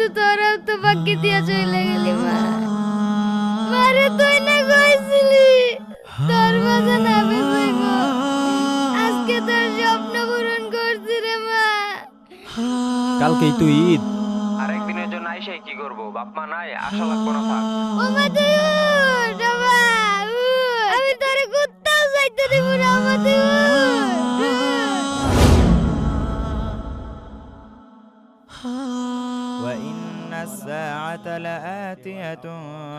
কিন্তু তোরাও তো বাকি দিয়া চলে গেলি মা। মারে তুই না কইছিলি? তোর মাঝে না বেঁচে আজকে তোর স্বপ্ন পূরণ করছি রে মা। কালকেই তো ঈদ। আরেকদিনের জন্য আইসাই কি করব? বাপ মা নাই আশা লাগবো না থাক। ও মা তুই উঠ। আমি তোরে কোথাও যাইতে দেব না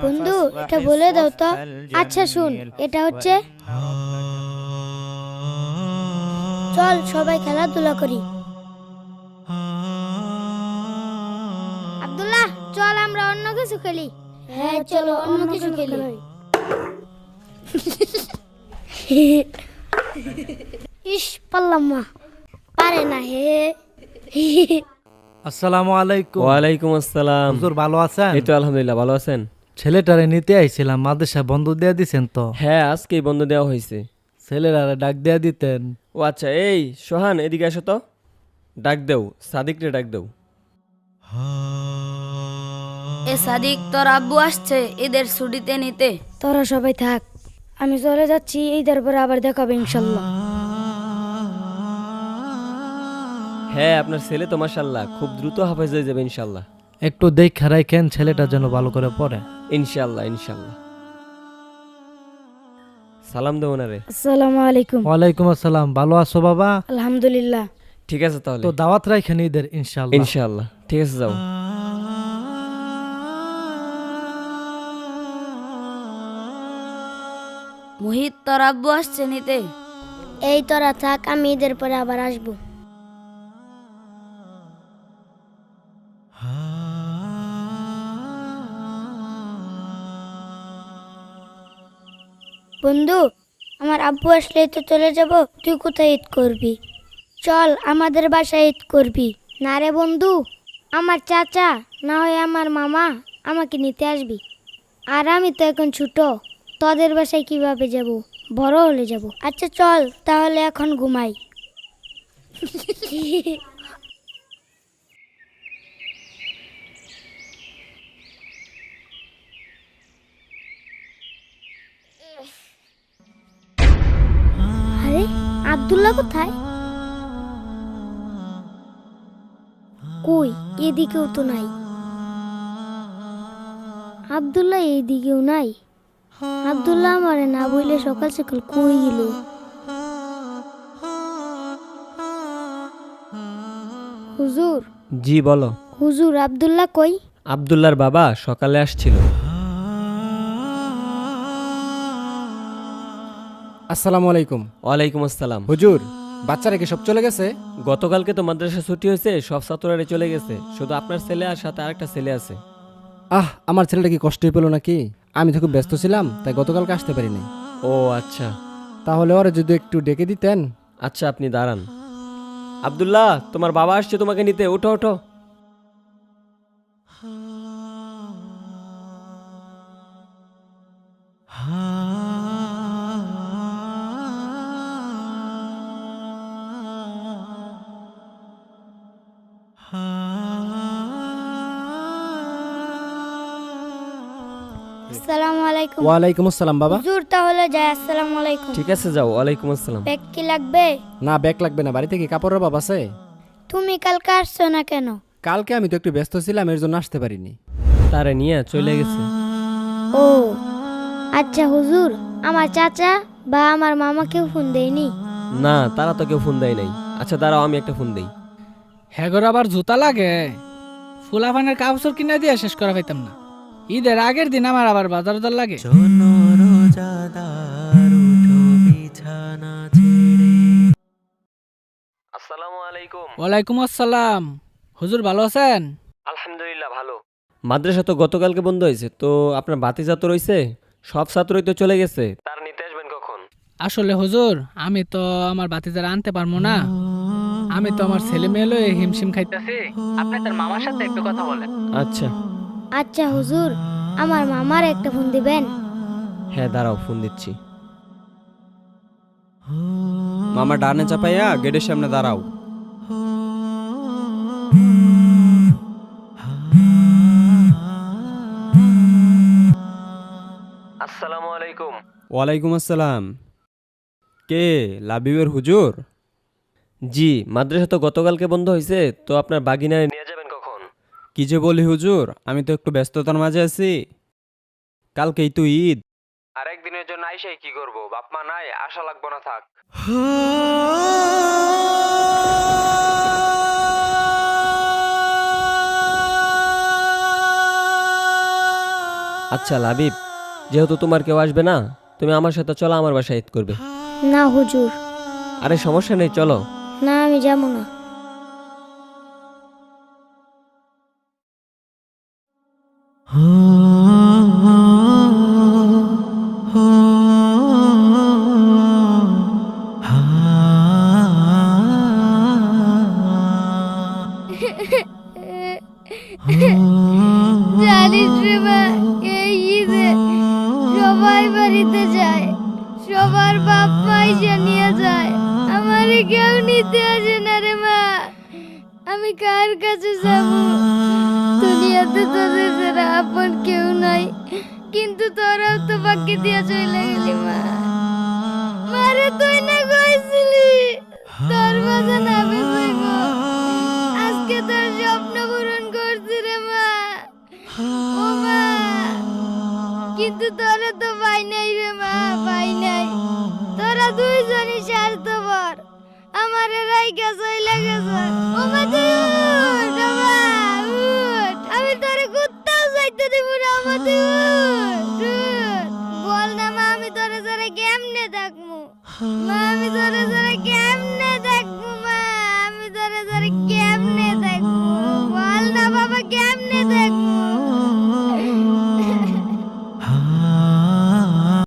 বন্ধু এটা বলে দাও তো। আচ্ছা শুন এটা হচ্ছে চল সবাই খেলাধুলা করি। আব্দুল্লাহ চল আমরা অন্য কিছু খেলি। হ্যাঁ চলো অন্য কিছু খেলি। ইস পারলাম মা পারে না হে। আসসালামু আলাইকুম। ওয়ালাইকুম আসসালাম। হুজুর ভালো আছেন? এই তো আলহামদুলিল্লাহ ভালো আছেন? ছেলেটারে নিতে আইছিলাম মাদ্রাসা বন্ধ দিয়ে দিছেন তো? হ্যাঁ আজকেই বন্ধ দেওয়া হয়েছে। ছেলেরারে ডাক দিয়ে দিতেন। ও আচ্ছা এই সোহান এদিকে আসো তো। ডাক দেও সাদিকরে ডাক দেও। এ সাদিক তোর আব্বু আসছে ঈদের ছুটিতে নিতে। তোরা সবাই থাক আমি চলে যাচ্ছি ঈদের পরে আবার দেখাবে ইনশাল্লাহ। হ্যাঁ আপনার ছেলে তো মাশাল্লাহ খুব দ্রুত হাফেজ হয়ে যাবে ইনশাল্লাহ একটু দেখ দেখা রাখেন ছেলেটা যেন ভালো করে পড়ে। ইনশাল্লাহ ইনশাল্লাহ সালাম দেবো না রে আসসালামু আলাইকুম। ওয়ালাইকুম আসসালাম। ভালো আছো বাবা? আলহামদুলিল্লাহ। ঠিক আছে তাহলে। তো দাওয়াত রাখেন ঈদের ইনশাল্লাহ ইনশাল্লাহ ঠিক আছে যাও। মোহিত তোর আব্বু আসছে নিতে। এই তোরা থাক আমি ঈদের পরে আবার আসব। বন্ধু, আমার আব্বু আসলেই তো চলে যাব, তুই কোথায় ঈদ করবি? চল, আমাদের বাসায় ঈদ করবি। না রে বন্ধু, আমার চাচা, না হয় আমার মামা আমাকে নিতে আসবি। আর আমি তো এখন ছোট, তোদের বাসায় কীভাবে যাব? বড় হলে যাব। আচ্ছা চল, তাহলে এখন ঘুমাই। আব্দুল্লাহ কোথায়? কই এদিকেও তো নাই। আব্দুল্লাহ এইদিকেও নাই। আব্দুল্লাহ আমারে না বইলে সকাল সকাল কই গেল? হুজুর? জি বলো। হুজুর আব্দুল্লাহ কই? আবদুল্লার বাবা সকালে আসছিল। আসসালামু আলাইকুম। ওয়ালাইকুম আসসালাম। হুজুর বাচ্চারা কি সব চলে গেছে? গতকালকে তো মাদ্রাসা ছুটি হয়েছে সব ছাত্ররা চলে গেছে। শুধু আপনার ছেলে আর সাথে আরেকটা ছেলে আছে। আহ আমার ছেলেটা কি কষ্টই পেল নাকি? আমি তো খুব ব্যস্ত ছিলাম তাই গতকালকে আসতে পারিনি। ও আচ্ছা। তাহলে ওরা যদি একটু ডেকে দিতেন। আচ্ছা আপনি দাঁড়ান। আব্দুল্লাহ তোমার বাবা আসছে তোমাকে নিতে ওঠো ওঠো। আসসালামু আলাইকুম ওয়ালাইকুম আসসালাম বাবা। হুজুর তাহলে যাই আসসালামু আলাইকুম ঠিক আছে যাও ওয়ালাইকুম আসসালাম। ব্যাগ কি লাগবে? না ব্যাগ লাগবে না বাড়িতে কি কাপড়ের অভাব আছে? তুমি কালকে আসছো না কেন? কালকে আমি তো একটু ব্যস্ত ছিলাম এর জন্য আসতে পারিনি। তারে নিয়ে চলে গেছে। ও আচ্ছা হুজুর আমার চাচা বা আমার মামাকেও ফোন দেয়নি? না তারা তো কেউ ফোন দেয় নাই। আচ্ছা দাঁড়াও আমি একটা ফোন দেই। হ্যাগর আবার জুতা লাগে। ফুলাফানের কাপড় কিনে দিয়ে শেষ করা পাইতাম না। ঈদের আগের দিন আমার আবার বাজার দর লাগে। আসসালামু আলাইকুম। ওয়ালাইকুম আসসালাম। হুজুর ভালো আছেন? আলহামদুলিল্লাহ ভালো। মাদ্রাসা তো গতকালকে বন্ধ হয়েছে তো আপনার রয়েছে সব ছাত্রই তো চলে গেছে। তার নিতে আসবেন কখন? আসলে হুজুর আমি তো আমার বাতিজারা আনতে পারব না। আমি তো আমার ছেলে মেয়ে লয়ে হিমশিম খাইতেছি। আপনি তার মামার সাথে একটু কথা বলেন। আচ্ছা। আচ্ছা হুজুর আমার মামার একটা ফোন দিবেন। হ্যাঁ দাঁড়াও ফোন দিচ্ছি। মামা ডানে চাপাইয়া গেটের সামনে দাঁড়াও। আসসালামু আলাইকুম। ওয়ালাইকুম আসসালাম। কে লাবিবের হুজুর? জি মাদ্রাসা তো গতকালকে বন্ধ হয়েছে তো আপনার বাগিনায় কি যে বলি হুজুর? আমি তো একটু ব্যস্ততার মাঝে আছি। কালকেই তো ঈদ। আরেকদিনের জন্য আইসাই কি করব? বাপ মা নাই আশা লাগবো না থাক। আচ্ছা লাবিব যেহেতু তোমার কেউ আসবে না তুমি আমার সাথে চলো আমার বাসায় ঈদ করবে। না হুজুর। আরে সমস্যা নেই চলো। না আমি যাব না। জানিস মা, এই ঈদে সবাই বাড়িতে যায়, সবার বাপ যে নিয়ে যায়, আমারে কেউ নিতে আসে না রে মা। আমি কার কাছে যাব? দুনিয়াতে তোদের ছাড়া আপন কেউ নাই। কিন্তু তোরাও তো বাকি দিয়ে চলে গেলি, মা। মারে, তুই না কইছিলি? তোর মাঝে নামে আজকে তোর স্বপ্ন পূরণ করছি রে, মা। ও মা, কিন্তু তোরা তো পাই নাই রে, মা পাই নাই। তোরা দুইজনই স্বার্থপর। আমার রাইকা চইলা গেছে। ও মা দিব না উঠ। বল না মা, আমি তোরে ছাড়া কেমনে থাকব মা, আমি তোরে ছাড়া কেমনে